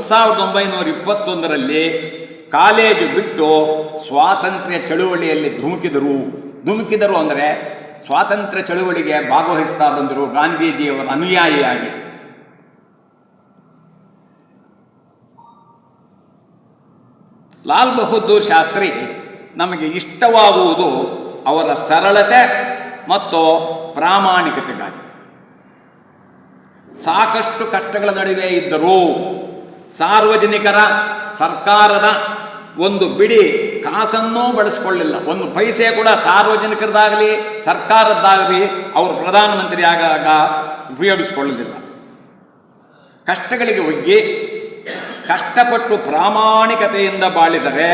ಒಂದು ಸಾವಿರದ ಒಂಬೈನೂರ ಇಪ್ಪತ್ತೊಂದರಲ್ಲಿ ಕಾಲೇಜು ಬಿಟ್ಟು ಸ್ವಾತಂತ್ರ್ಯ ಚಳುವಳಿಯಲ್ಲಿ ಧುಮುಕಿದರು. ಧುಮುಕಿದರು ಅಂದರೆ ಸ್ವಾತಂತ್ರ್ಯ ಚಳುವಳಿಗೆ ಭಾಗವಹಿಸ್ತಾ ಬಂದರು ಗಾಂಧೀಜಿಯವರ ಅನುಯಾಯಿಯಾಗಿ. ಲಾಲ್ ಬಹದ್ದೂರ್ ಶಾಸ್ತ್ರಿ ನಮಗೆ ಇಷ್ಟವಾಗುವುದು ಅವರ ಸರಳತೆ ಮತ್ತು ಪ್ರಾಮಾಣಿಕತೆಗಾಗಿ. ಸಾಕಷ್ಟು ಕಷ್ಟಗಳ ನಡುವೆ ಇದ್ದರೂ ಸಾರ್ವಜನಿಕರ ಸರ್ಕಾರದ ಒಂದು ಬಿಡಿ ಕಾಸನ್ನೂ ಬಳಸ್ಕೊಳ್ಳಿಲ್ಲ. ಒಂದು ಪೈಸೆ ಕೂಡ ಸಾರ್ವಜನಿಕರದಾಗಲಿ ಸರ್ಕಾರದ್ದಾಗಲಿ ಅವರು ಪ್ರಧಾನಮಂತ್ರಿ ಆಗಾಗ ಉಪಯೋಗಿಸಿಕೊಳ್ಳಲಿಲ್ಲ. ಕಷ್ಟಗಳಿಗೆ ಒಗ್ಗಿ, ಕಷ್ಟಪಟ್ಟು ಪ್ರಾಮಾಣಿಕತೆಯಿಂದ ಬಾಳಿದರೆ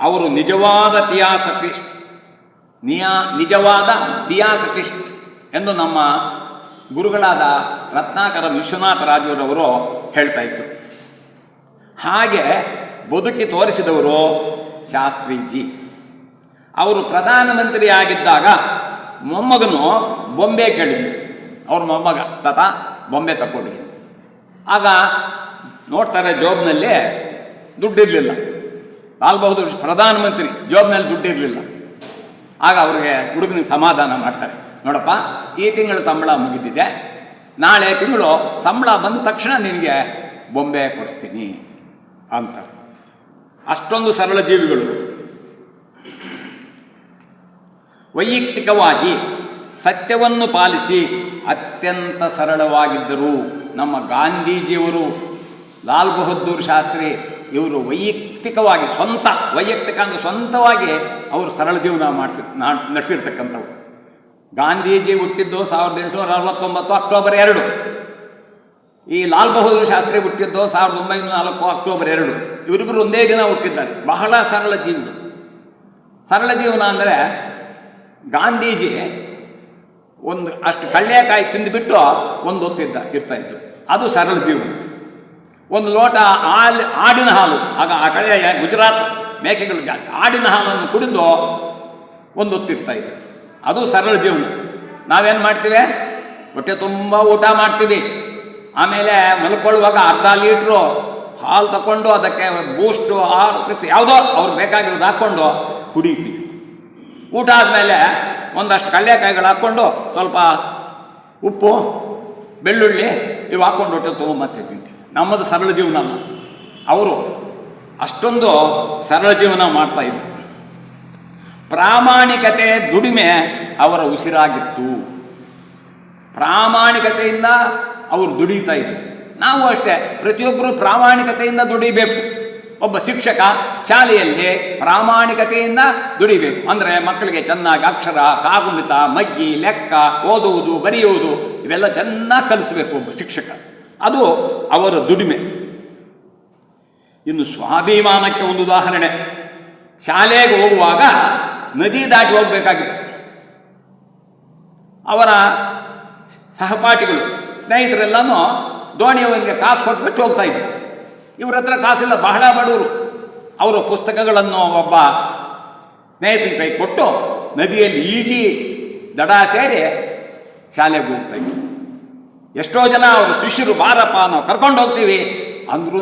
ಅವರು ನಿಜವಾದ ಥಿಯಾಸಫಿಸ್ಟ್ ನಿಯಾ, ನಿಜವಾದ ಥಿಯಾಸಫಿಸ್ಟ್ ಎಂದು ನಮ್ಮ ಗುರುಗಳಾದ ರತ್ನಾಕರ ವಿಶ್ವನಾಥ ರಾಜುರವರು ಹೇಳ್ತಾ ಇದ್ರು. ಹಾಗೆ ಬದುಕಿ ತೋರಿಸಿದವರು ಶಾಸ್ತ್ರೀಜಿ. ಅವರು ಪ್ರಧಾನಮಂತ್ರಿ ಆಗಿದ್ದಾಗ ಮೊಮ್ಮಗನು ಬೊಂಬೆ ಕೇಳಿದ್ರು ಅವ್ರ ಮೊಮ್ಮಗ, ತಾತ ಬೊಂಬೆ ತಕ್ಕೊಡಿ. ಆಗ ನೋಡ್ತಾರೆ ಜೋಬ್ನಲ್ಲಿ ದುಡ್ಡಿರಲಿಲ್ಲ. ಲಾಲ್ ಬಹದ್ದೂರ್ ಪ್ರಧಾನಮಂತ್ರಿ ಜೋಬ್ನಲ್ಲಿ ದುಡ್ಡಿರಲಿಲ್ಲ. ಆಗ ಅವ್ರಿಗೆ ಹುಡುಗನಿಗೆ ಸಮಾಧಾನ ಮಾಡ್ತಾರೆ. ನೋಡಪ್ಪ, ಈ ತಿಂಗಳ ಸಂಬಳ ಮುಗಿದಿದೆ. ನಾಳೆ ತಿಂಗಳು ಸಂಬಳ ಬಂದ ತಕ್ಷಣ ನಿನಗೆ ಬೊಂಬೆ ಕೊಡಿಸ್ತೀನಿ. ಅಂತಾರೆ ಅಷ್ಟೊಂದು ಸರಳ ಜೀವಿಗಳು. ವೈಯಕ್ತಿಕವಾಗಿ ಸತ್ಯವನ್ನು ಪಾಲಿಸಿ ಅತ್ಯಂತ ಸರಳವಾಗಿದ್ದರು ನಮ್ಮ ಗಾಂಧೀಜಿಯವರು, ಲಾಲ್ ಬಹದ್ದೂರ್ ಶಾಸ್ತ್ರಿ ಇವರು ವೈಯಕ್ತಿಕವಾಗಿ ಸ್ವಂತ, ವೈಯಕ್ತಿಕ ಅಂದರೆ ಸ್ವಂತವಾಗಿ ಅವರು ಸರಳ ಜೀವನ ಮಾಡಿಸಿ ನಡೆಸಿರ್ತಕ್ಕಂಥವು ಗಾಂಧೀಜಿ ಹುಟ್ಟಿದ್ದು ಸಾವಿರದ ಎಂಟುನೂರ ಅರವತ್ತೊಂಬತ್ತು ಅಕ್ಟೋಬರ್ ಎರಡು. ಈ ಲಾಲ್ ಬಹದ್ದೂರ್ ಶಾಸ್ತ್ರಿ ಹುಟ್ಟಿದ್ದು ಸಾವಿರದ ಒಂಬೈನೂರ ನಾಲ್ಕು ಅಕ್ಟೋಬರ್ ಎರಡು. ಇವರಿಬ್ಬರು ಒಂದೇ ದಿನ ಹುಟ್ಟಿದ್ದಾರೆ. ಬಹಳ ಸರಳ ಜೀವನ. ಸರಳ ಜೀವನ ಅಂದರೆ ಗಾಂಧೀಜಿ ಒಂದು ಅಷ್ಟು ಕಳ್ಳೆಕಾಯಿ ತಿಂದುಬಿಟ್ಟು ಒಂದು ಹೊತ್ತಿದ್ದ ಇರ್ತಾ ಇತ್ತು. ಅದು ಸರಳ ಜೀವನ. ಒಂದು ಲೋಟ ಹಾಲು, ಆಡಿನ ಹಾಲು. ಆಗ ಆ ಕಡೆ ಗುಜರಾತ್ ಮೇಕೆಗಳು ಜಾಸ್ತಿ ಆಡಿನ ಹಾಲನ್ನು ಕುಡಿದು ಒಂದು ಹೊತ್ತಿರ್ತಾ ಇತ್ತು. ಅದು ಸರಳ ಜೀವನ. ನಾವೇನು ಮಾಡ್ತೀವಿ? ಹೊಟ್ಟೆ ತುಂಬ ಊಟ ಮಾಡ್ತೀವಿ. ಆಮೇಲೆ ಮಲ್ಕೊಳ್ಳುವಾಗ ಅರ್ಧ ಲೀಟ್ರು ಹಾಲು ತಗೊಂಡು ಅದಕ್ಕೆ ಬೂಸ್ಟು ಹಾಲು ಮಿಕ್ಸ್ ಯಾವುದೋ ಅವ್ರಿಗೆ ಬೇಕಾಗಿರೋದು ಹಾಕ್ಕೊಂಡು ಕುಡಿತೀವಿ. ಊಟ ಆದಮೇಲೆ ಒಂದಷ್ಟು ಕಡಲೆಕಾಯಿಗಳು ಹಾಕ್ಕೊಂಡು ಸ್ವಲ್ಪ ಉಪ್ಪು, ಬೆಳ್ಳುಳ್ಳಿ ಇವು ಹಾಕ್ಕೊಂಡು ಹೊಟ್ಟೆ ತೊಗೊಂಬತ್ತೆ ತಿಂತೀವಿ. ನಮ್ಮದು ಸರಳ ಜೀವನ ಅಲ್ಲ. ಅವರು ಅಷ್ಟೊಂದು ಸರಳ ಜೀವನ ಮಾಡ್ತಾಯಿದ್ರು ಪ್ರಾಮಾಣಿಕತೆ ದುಡಿಮೆ ಅವರ ಉಸಿರಾಗಿತ್ತು. ಪ್ರಾಮಾಣಿಕತೆಯಿಂದ ಅವರು ದುಡಿತಾ ಇದ್ರು. ನಾವು ಅಷ್ಟೇ, ಪ್ರತಿಯೊಬ್ಬರು ಪ್ರಾಮಾಣಿಕತೆಯಿಂದ ದುಡಿಬೇಕು. ಒಬ್ಬ ಶಿಕ್ಷಕ ಶಾಲೆಯಲ್ಲಿ ಪ್ರಾಮಾಣಿಕತೆಯಿಂದ ದುಡಿಬೇಕು. ಅಂದರೆ ಮಕ್ಕಳಿಗೆ ಚೆನ್ನಾಗಿ ಅಕ್ಷರ, ಕಾಗುಣಿತ, ಮಗ್ಗಿ, ಲೆಕ್ಕ, ಓದುವುದು, ಬರೆಯುವುದು, ಇವೆಲ್ಲ ಚೆನ್ನಾಗಿ ಕಲಿಸಬೇಕು ಒಬ್ಬ ಶಿಕ್ಷಕ. ಅದು ಅವರ ದುಡಿಮೆ. ಇನ್ನು ಸ್ವಾಭಿಮಾನಕ್ಕೆ ಒಂದು ಉದಾಹರಣೆ. ಶಾಲೆಗೆ ಹೋಗುವಾಗ ನದಿ ದಾಟಿ ಹೋಗಬೇಕಾಗಿತ್ತು. ಅವರ ಸಹಪಾಠಿಗಳು, ಸ್ನೇಹಿತರೆಲ್ಲನೂ ದೋಣಿಯವರಿಗೆ ಕಾಸು ಕೊಟ್ಬಿಟ್ಟು ಹೋಗ್ತಾ ಇದ್ರು. ಇವ್ರ ಹತ್ರ ಕಾಸಿಲ್ಲ ಬಹಳ ಬಡವರು. ಅವರ ಪುಸ್ತಕಗಳನ್ನು ಒಬ್ಬ ಸ್ನೇಹಿತನ ಕೈ ಕೊಟ್ಟು ನದಿಯಲ್ಲಿ ಈಜಿ ದಡ ಸೇರಿ ಶಾಲೆಗೆ ಹೋಗ್ತಾ ಇದ್ರು. ಎಷ್ಟೋ ಜನ ಅವರು ಶಿಷ್ಯರು, ಬಾರಪ್ಪ, ನಾವು ಕರ್ಕೊಂಡು ಹೋಗ್ತೀವಿ. ಅಂದ್ರೂ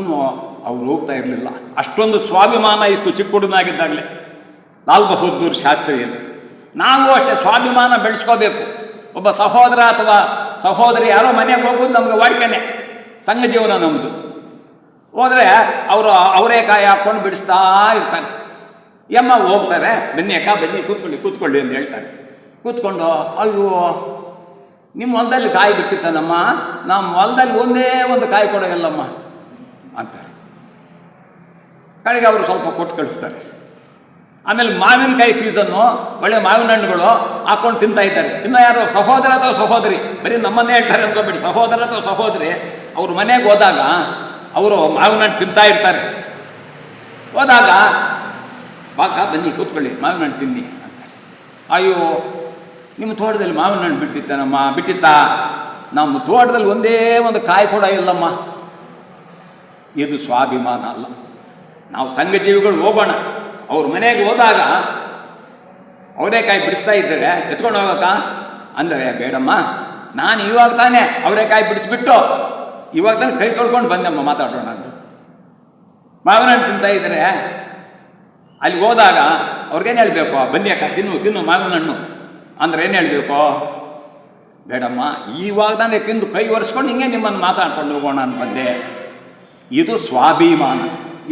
ಅವ್ರು ಹೋಗ್ತಾ ಇರಲಿಲ್ಲ. ಅಷ್ಟೊಂದು ಸ್ವಾಭಿಮಾನ ಇಷ್ಟು ಚಿಕ್ಕ ಹುಡುಗನಾಗಿದ್ದಾಗಲೇ ಲಾಲ್ ಬಹದ್ದೂರ್ ಶಾಸ್ತ್ರಿಯಲ್ಲಿ, ನಾವು ಅಷ್ಟೇ ಸ್ವಾಭಿಮಾನ ಬೆಳೆಸ್ಕೋಬೇಕು. ಒಬ್ಬ ಸಹೋದರ ಅಥವಾ ಸಹೋದರಿ ಯಾರೋ ಮನೆಗೆ ಹೋಗೋದು ನಮಗೆ ವಾಡಿಕೆನೆ, ಸಂಘ ಜೀವನ ನಮ್ಮದು ಹೋದರೆ ಅವರು ಅವರೇಕಾಯಿ ಹಾಕ್ಕೊಂಡು ಬಿಡಿಸ್ತಾ ಇರ್ತಾರೆ. ಯಮ್ಮ ಹೋಗ್ತಾರೆ, ಬನ್ನಿ ಅಕ್ಕ ಬನ್ನಿ ಕೂತ್ಕೊಳ್ಳಿ ಕೂತ್ಕೊಳ್ಳಿ ಅಂತ ಹೇಳ್ತಾರೆ. ಕೂತ್ಕೊಂಡು, ಅಯ್ಯೋ, ನಿಮ್ಮ ಹೊಲದಲ್ಲಿ ಕಾಯಿ ಬಿಟ್ಟಿತ್ತನಮ್ಮ ನಮ್ಮ ಹೊಲದಲ್ಲಿ ಒಂದೇ ಒಂದು ಕಾಯಿ ಕೊಡೋಲ್ಲಮ್ಮ ಅಂತಾರೆ. ಕಡೆಗೆ ಅವರು ಸ್ವಲ್ಪ ಕೊಟ್ಟು ಕಳಿಸ್ತಾರೆ. ಆಮೇಲೆ ಮಾವಿನಕಾಯಿ ಸೀಸನ್ನು ಒಳ್ಳೆ ಮಾವಿನ ಹಣ್ಣುಗಳು ಹಾಕೊಂಡು ತಿಂತಾ ಇದ್ದಾರೆ. ಇನ್ನು ಯಾರು ಸಹೋದರ ಅಥವಾ ಸಹೋದರಿ? ಬರೀ ನಮ್ಮನ್ನೇ ಹೇಳ್ತಾರೆ ಅಂದ್ಕೋಬೇಡಿ ಸಹೋದರ ಅಥವಾ ಸಹೋದರಿ, ಅವ್ರ ಮನೆಗೆ ಹೋದಾಗ ಅವರು ಮಾವಿನ ಹಣ್ಣು ತಿಂತಾ ಇರ್ತಾರೆ. ಹೋದಾಗ, ಬಾಕ, ಬನ್ನಿ, ಕೂತ್ಕೊಳ್ಳಿ, ಮಾವಿನ ಹಣ್ಣು ತಿನ್ನಿ ಅಂತಾರೆ. ಅಯ್ಯೋ, ನಿಮ್ಮ ತೋಟದಲ್ಲಿ ಮಾವಿನ ಹಣ್ಣು ಬಿಟ್ಟಿತ್ತೇನಮ್ಮ? ಬಿಟ್ಟಿತ್ತಾ? ನಮ್ಮ ತೋಟದಲ್ಲಿ ಒಂದೇ ಒಂದು ಕಾಯಿ ಕೂಡ ಇಲ್ಲಮ್ಮ. ಇದು ಸ್ವಾಭಿಮಾನ ಅಲ್ಲ. ನಾವು ಸಂಘಜೀವಿಗಳು ಹೋಗೋಣ. ಅವ್ರ ಮನೆಗೆ ಹೋದಾಗ ಅವರೇಕಾಯಿ ಬಿಡಿಸ್ತಾ ಇದ್ದರೆ. ಎತ್ಕೊಂಡು ಹೋಗಕ್ಕ? ಅಂದರೆ, ಬೇಡಮ್ಮ, ನಾನು ಇವಾಗ ತಾನೇ ಅವರೇಕಾಯಿ ಬಿಡಿಸ್ಬಿಟ್ಟು ಇವಾಗ ತಾನೇ ಕೈ ತೊಳ್ಕೊಂಡು ಬಂದಮ್ಮ ಮಾತಾಡೋಣ ಅಂತ. ಮಾವಿನ ಹಣ್ಣು ತಿಂತಾ ಇದ್ದಾರೆ. ಅಲ್ಲಿಗೆ ಹೋದಾಗ ಅವ್ರಿಗೇನು ಹೇಳಬೇಕು? ಬನ್ನಿ ಅಕ್ಕ, ತಿನ್ನು ತಿನ್ನು ಮಾವಿನ ಹಣ್ಣು. ಅಂದ್ರೆ ಏನು ಹೇಳಬೇಕು? ಬೇಡಮ್ಮ, ಇವಾಗ ತಾನೇ ತಿಂದು ಕೈ ಒರೆಸ್ಕೊಂಡು ಹಿಂಗೆ ನಿಮ್ಮನ್ನು ಮಾತಾಡ್ಕೊಂಡು ಹೋಗೋಣ ಅಂತ ಬಂದೆ. ಇದು ಸ್ವಾಭಿಮಾನ.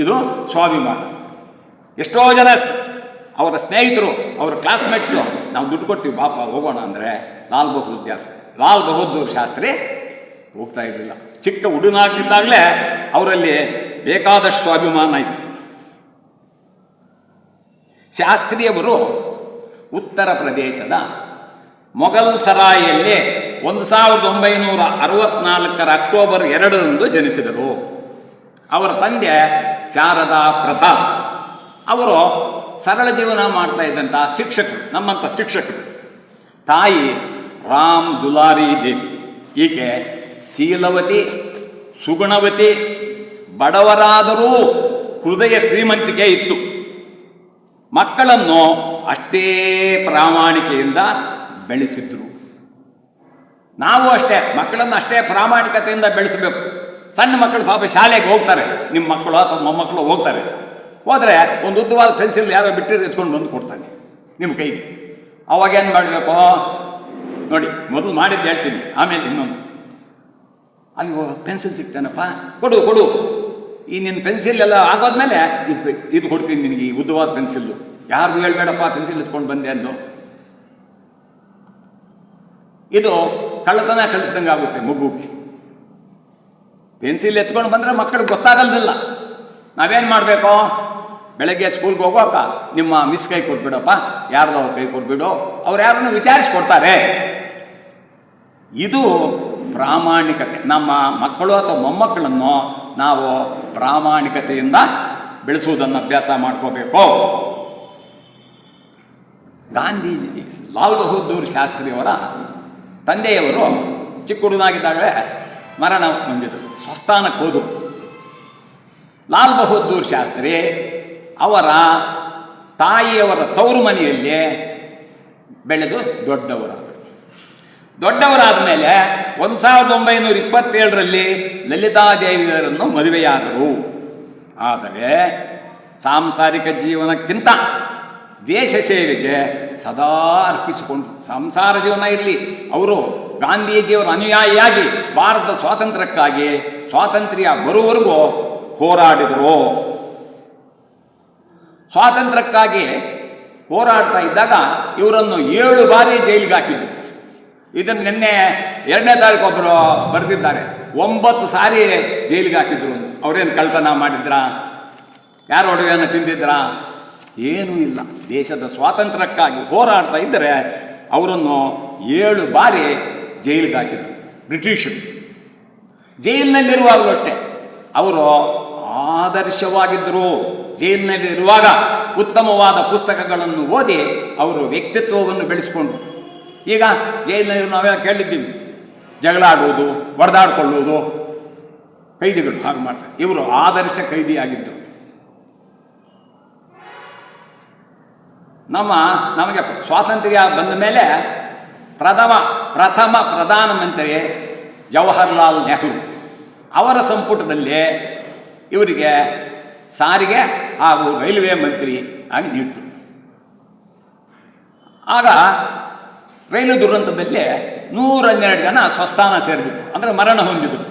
ಇದು ಸ್ವಾಭಿಮಾನ. ಎಷ್ಟೋ ಜನ ಅವರ ಸ್ನೇಹಿತರು, ಅವರ ಕ್ಲಾಸ್ಮೇಟ್ಸು ನಾವು ದುಡ್ಡು ಕೊಡ್ತೀವಿ, ಬಾಪ, ಹೋಗೋಣ ಅಂದರೆ ಲಾಲ್ ಬಹದ್ದೂರ್ ಶಾಸ್ತ್ರಿ. ಲಾಲ್ ಬಹದ್ದೂರ್ ಶಾಸ್ತ್ರಿ ಹೋಗ್ತಾ ಇರಲಿಲ್ಲ. ಚಿಕ್ಕ ಉಡುನಾಟಿದ್ದಾಗಲೇ ಅವರಲ್ಲಿ ಬೇಕಾದಷ್ಟು ಸ್ವಾಭಿಮಾನ ಇತ್ತು. ಶಾಸ್ತ್ರಿಯವರು ಉತ್ತರ ಪ್ರದೇಶದ ಮೊಘಲ್ ಸರಾಯಲ್ಲಿ ಒಂದು ಸಾವಿರದ ಒಂಬೈನೂರ ಅರವತ್ನಾಲ್ಕರ ಅಕ್ಟೋಬರ್ ಎರಡರಂದು ಜನಿಸಿದರು. ಅವರ ತಂದೆ ಶಾರದಾ ಪ್ರಸಾದ್. ಅವರು ಸರಳ ಜೀವನ ಮಾಡ್ತಾ ಇದ್ದಂಥ ಶಿಕ್ಷಕರು ನಮ್ಮಂಥ ಶಿಕ್ಷಕರು. ತಾಯಿ ರಾಮ್ ದುಲಾರಿ ದೇವಿ, ಈಕೆ ಶೀಲವತಿ, ಸುಗುಣವತಿ, ಬಡವರಾದರೂ ಹೃದಯ ಶ್ರೀಮಂತಿಕೆ ಇತ್ತು. ಮಕ್ಕಳನ್ನು ಅಷ್ಟೇ ಪ್ರಾಮಾಣಿಕೆಯಿಂದ ಬೆಳೆಸಿದ್ರು. ನಾವು ಅಷ್ಟೇ, ಮಕ್ಕಳನ್ನು ಅಷ್ಟೇ ಪ್ರಾಮಾಣಿಕತೆಯಿಂದ ಬೆಳೆಸಬೇಕು. ಸಣ್ಣ ಮಕ್ಕಳು ಪಾಪ ಶಾಲೆಗೆ ಹೋಗ್ತಾರೆ, ನಿಮ್ಮ ಮಕ್ಕಳು ಅಥವಾ ಮೊಮ್ಮಕ್ಕಳು ಹೋಗ್ತಾರೆ. ಹೋದರೆ ಒಂದು ಉದ್ದವಾದ ಪೆನ್ಸಿಲ್ ಯಾರೋ ಬಿಟ್ಟಿರೋ ಎತ್ಕೊಂಡು ಬಂದು ಕೊಡ್ತಾನೆ ನಿಮ್ಮ ಕೈಗೆ. ಅವಾಗ ಏನು ಮಾಡಬೇಕು ನೋಡಿ, ಮೊದಲು ಮಾಡಿದ್ದು ಹೇಳ್ತೀನಿ. ಆಮೇಲೆ ಇನ್ನೊಂದು. ಅಯ್ಯೋ ಪೆನ್ಸಿಲ್ ಸಿಗ್ತಾನಪ್ಪ? ಕೊಡು ಕೊಡು. ಈ ನಿನ್ನ ಪೆನ್ಸಿಲ್ ಎಲ್ಲ ಆಗೋದ್ಮೇಲೆ ಇದು ಇದು ಕೊಡ್ತೀನಿ ನಿನಗೆ, ಈ ಉದ್ದವಾದ ಪೆನ್ಸಿಲ್ಲು ಯಾರಿಗೂ ಹೇಳ್ಬೇಡಪ್ಪ ಪೆನ್ಸಿಲ್ ಎತ್ಕೊಂಡು ಬಂದೆ ಅಂದು ಇದು ಕಳ್ಳತನ ಕಳಿಸ್ದಂಗೆ ಆಗುತ್ತೆ ಮಗುಗೆ. ಪೆನ್ಸಿಲ್ ಎತ್ಕೊಂಡು ಬಂದರೆ ಮಕ್ಕಳಿಗೆ ಗೊತ್ತಾಗಲ್ದಿಲ್ಲ. ನಾವೇನು ಮಾಡಬೇಕು? ಬೆಳಗ್ಗೆ ಸ್ಕೂಲ್ಗೆ ಹೋಗೋಕ ನಿಮ್ಮ ಮಿಸ್ ಕೈ ಕೊಟ್ಬಿಡಪ್ಪ, ಯಾರ್ದೋ ಕೈ ಕೊಟ್ಬಿಡು, ಅವ್ರು ಯಾರನ್ನು ವಿಚಾರಿಸ್ಕೊಡ್ತಾರೆ ಇದು ಪ್ರಾಮಾಣಿಕತೆ. ನಮ್ಮ ಮಕ್ಕಳು ಅಥವಾ ಮೊಮ್ಮಕ್ಕಳನ್ನು ನಾವು ಪ್ರಾಮಾಣಿಕತೆಯಿಂದ ಬೆಳೆಸುವುದನ್ನು ಅಭ್ಯಾಸ ಮಾಡ್ಕೋಬೇಕು. ಗಾಂಧೀಜಿ ಲಾಲ್ ಬಹದ್ದೂರ್ ಶಾಸ್ತ್ರಿಯವರ ತಂದೆಯವರು ಚಿಕ್ಕ ಹುಡುಗನಾಗಿದ್ದಾಗಲೇ ಮರಣ ಹೊಂದಿದರು. ಸ್ವಸ್ಥಾನಕ್ಕೆ ಹೋದರು ಲಾಲ್ ಬಹದ್ದೂರ್ ಶಾಸ್ತ್ರಿ ಅವರ ತಾಯಿಯವರ ತವರು ಮನೆಯಲ್ಲಿ ಬೆಳೆದು ದೊಡ್ಡವರಾದರು. ದೊಡ್ಡವರಾದ ಮೇಲೆ ಒಂದು ಸಾವಿರದ ಒಂಬೈನೂರ ಇಪ್ಪತ್ತೇಳರಲ್ಲಿ ಲಲಿತಾದೇವಿಯರನ್ನು ಮದುವೆಯಾದರು. ಆದರೆ ಸಾಂಸಾರಿಕ ಜೀವನಕ್ಕಿಂತ ದೇಶ ಸೇವೆಗೆ ಸದಾ ಅರ್ಪಿಸಿಕೊಂಡು, ಸಂಸಾರ ಜೀವನ ಇರಲಿ, ಅವರು ಗಾಂಧೀಜಿಯವರ ಅನುಯಾಯಿಯಾಗಿ ಭಾರತದ ಸ್ವಾತಂತ್ರ್ಯಕ್ಕಾಗಿ ಸ್ವಾತಂತ್ರ್ಯ ಬರುವವರೆಗೂ ಹೋರಾಡಿದರು. ಸ್ವಾತಂತ್ರ್ಯಕ್ಕಾಗಿ ಹೋರಾಡ್ತಾ ಇದ್ದಾಗ ಇವರನ್ನು ಏಳು ಬಾರಿ ಜೈಲಿಗೆ ಹಾಕಿದ್ದು ಇದನ್ನು ನಿನ್ನೆ ಎರಡನೇ ತಾರೀಕು ಒಬ್ಬರು ಬರೆದಿದ್ದಾರೆ. ಒಂಬತ್ತು ಸಾರಿ ಜೈಲಿಗೆ ಹಾಕಿದ್ರು ಒಂದು. ಅವರೇನು ಕಳ್ತನ ಮಾಡಿದ್ರಾ? ಯಾರು ಒಡವೆಯನ್ನು ತಿಂದಿದ್ರಾ? ಏನೂ ಇಲ್ಲ. ದೇಶದ ಸ್ವಾತಂತ್ರ್ಯಕ್ಕಾಗಿ ಹೋರಾಡ್ತಾ ಇದ್ದರೆ ಅವರನ್ನು ಏಳು ಬಾರಿ ಜೈಲಿಗೆ ಹಾಕಿದ್ರು. ಬ್ರಿಟಿಷರು. ಜೈಲಿನಲ್ಲಿರುವಾಗಲೂ ಅಷ್ಟೇ. ಅವರು ಆದರ್ಶವಾಗಿದ್ದರು. ಜೈಲಿನಲ್ಲಿರುವಾಗ ಉತ್ತಮವಾದ ಪುಸ್ತಕಗಳನ್ನು ಓದಿ ಅವರು ವ್ಯಕ್ತಿತ್ವವನ್ನು ಬೆಳೆಸ್ಕೊಂಡ್ರು. ಈಗ ಜೈಲಿನಲ್ಲಿ ನಾವೆಲ್ಲ ಕೇಳಿದ್ದೀವಿ. ಜಗಳ ಆಡುವುದು, ಹೊಡೆದಾಡ್ಕೊಳ್ಳುವುದು, ಕೈದಿಗಳು ಹಾಗೆ ಮಾಡ್ತಾರೆ. ಇವರು ಆದರ್ಶ ಕೈದಿಯಾಗಿದ್ದರು ನಮ್ಮ, ನಮಗೆ ಸ್ವಾತಂತ್ರ್ಯ ಬಂದ ಮೇಲೆ ಪ್ರಥಮ ಪ್ರಥಮ ಪ್ರಧಾನಮಂತ್ರಿ ಜವಾಹರ್ಲಾಲ್ ನೆಹರು. ಅವರ ಸಂಪುಟದಲ್ಲಿ ಇವರಿಗೆ ಸಾರಿಗೆ ಹಾಗೂ ರೈಲ್ವೆ ಮಂತ್ರಿ ಆಗಿ ನೀಡಿದರು. ಆಗ ರೈಲು ದುರಂತದಲ್ಲಿ ನೂರ ಹನ್ನೆರಡು ಜನ ಸ್ವಸ್ಥಾನ ಸೇರಿಬಿಟ್ಟು ಅಂದರೆ ಮರಣ ಹೊಂದಿದ್ರು.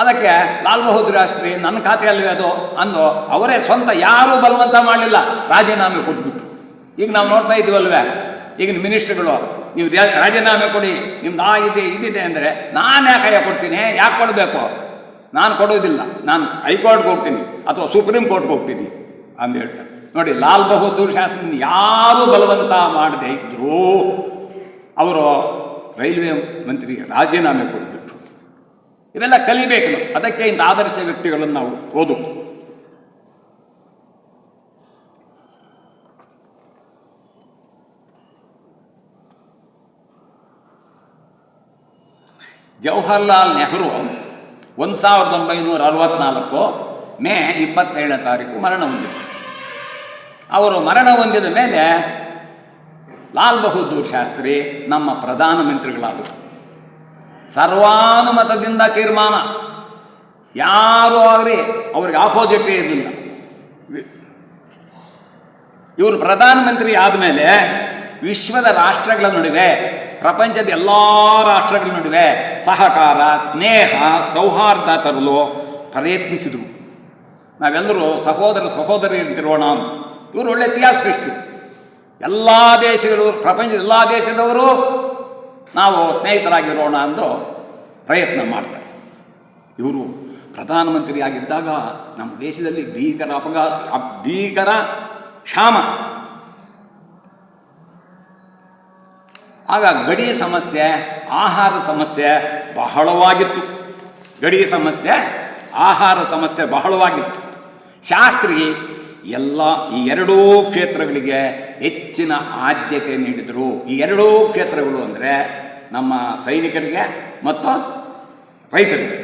ಅದಕ್ಕೆ ಲಾಲ್ ಬಹದ್ದೂರ್ ಶಾಸ್ತ್ರಿ, ನನ್ನ ಖಾತೆಯಲ್ವೇ ಅದು? ಅಂದು ಅವರೇ ಸ್ವಂತ ಯಾರೂ ಬಲವಂತ ಮಾಡಲಿಲ್ಲ. ರಾಜೀನಾಮೆ ಕೊಟ್ಬಿಟ್ಟು ಈಗ ನಾವು ನೋಡ್ತಾ ಇದ್ದೀವಲ್ವೇ? ಈಗಿನ ಮಿನಿಸ್ಟ್ರುಗಳು, ನೀವು ರಾಜೀನಾಮೆ ಕೊಡಿ. ನಿಮ್ದು ಆ ಇದೆ, ಇದಿದೆ ಅಂದರೆ ನಾನು ಯಾಕೆ ಕೊಡ್ತೀನಿ? ಯಾಕೆ ಕೊಡಬೇಕು? ನಾನು ಕೊಡೋದಿಲ್ಲ. ನಾನು ಹೈಕೋರ್ಟ್ಗೆ ಹೋಗ್ತೀನಿ ಅಥವಾ ಸುಪ್ರೀಂ ಕೋರ್ಟ್ಗೆ ಹೋಗ್ತೀನಿ ಅಂತ ಹೇಳ್ತಾರೆ. ನೋಡಿ, ಲಾಲ್ ಬಹದ್ದೂರ್ ಶಾಸ್ತ್ರಿ ಯಾರು ಬಲವಂತ ಮಾಡದೇ ಇದ್ದರೂ ಅವರು ರೈಲ್ವೆ ಮಂತ್ರಿ ರಾಜೀನಾಮೆ ಕೊಟ್ಬಿಟ್ರು. ಇವೆಲ್ಲ ಕಲಿಬೇಕು ನಾವು. ಅದಕ್ಕೆ ಇಂಥ ಆದರ್ಶ ವ್ಯಕ್ತಿಗಳನ್ನು ನಾವು ಓದು. ಜವಾಹರ್ಲಾಲ್ ನೆಹರು ಒಂದು ಸಾವಿರದ ಒಂಬೈನೂರ ಅರವತ್ನಾಲ್ಕು ಮೇ ಇಪ್ಪತ್ತೇಳನೇ ತಾರೀಕು ಮರಣ ಹೊಂದಿದರು ಅವರು ಮರಣ ಹೊಂದಿದ ಮೇಲೆ ಲಾಲ್ ಬಹದ್ದೂರ್ ಶಾಸ್ತ್ರಿ ನಮ್ಮ ಪ್ರಧಾನಮಂತ್ರಿಗಳಾದರು ಸರ್ವಾನುಮತದಿಂದ ತೀರ್ಮಾನ. ಯಾರೂ ಆಗಲಿ ಅವ್ರಿಗೆ ಆಪೋಸಿಟೇ ಇರಲಿಲ್ಲ. ಇವರು ಪ್ರಧಾನಮಂತ್ರಿ ಆದಮೇಲೆ ವಿಶ್ವದ ರಾಷ್ಟ್ರಗಳ ನಡುವೆ ಪ್ರಪಂಚದ ಎಲ್ಲ ರಾಷ್ಟ್ರಗಳ ನಡುವೆ ಸಹಕಾರ, ಸ್ನೇಹ, ಸೌಹಾರ್ದ ತರಲು ಪ್ರಯತ್ನಿಸಿದರು. ನಾವೆಲ್ಲರೂ ಸಹೋದರ ಸಹೋದರಿಯಂತಿರೋಣ ಅಂತ. ಇವರು ಒಳ್ಳೆ ಇತಿಹಾಸವಿಷ್ಟು. ಎಲ್ಲ ದೇಶಗಳು, ಪ್ರಪಂಚದ ಎಲ್ಲ ದೇಶದವರು ನಾವು ಸ್ನೇಹಿತರಾಗಿರೋಣ ಅಂದು ಪ್ರಯತ್ನ ಮಾಡ್ತಾರೆ. ಇವರು ಪ್ರಧಾನಮಂತ್ರಿಯಾಗಿದ್ದಾಗ ನಮ್ಮ ದೇಶದಲ್ಲಿ ಭೀಕರ ಅಪಘಾತ ಭೀಕರ ಕ್ಷಾಮ. ಆಗ ಗಡಿ ಸಮಸ್ಯೆ, ಆಹಾರ ಸಮಸ್ಯೆ ಬಹಳವಾಗಿತ್ತು. ಗಡಿ ಸಮಸ್ಯೆ, ಆಹಾರ ಸಮಸ್ಯೆ ಬಹಳವಾಗಿತ್ತು. ಶಾಸ್ತ್ರಿ ಎಲ್ಲ ಈ ಎರಡೂ ಕ್ಷೇತ್ರಗಳಿಗೆ ಹೆಚ್ಚಿನ ಆದ್ಯತೆ ನೀಡಿದರು. ಈ ಎರಡೂ ಕ್ಷೇತ್ರಗಳು ಅಂದರೆ ನಮ್ಮ ಸೈನಿಕರಿಗೆ ಮತ್ತು ರೈತರಿಗೆ.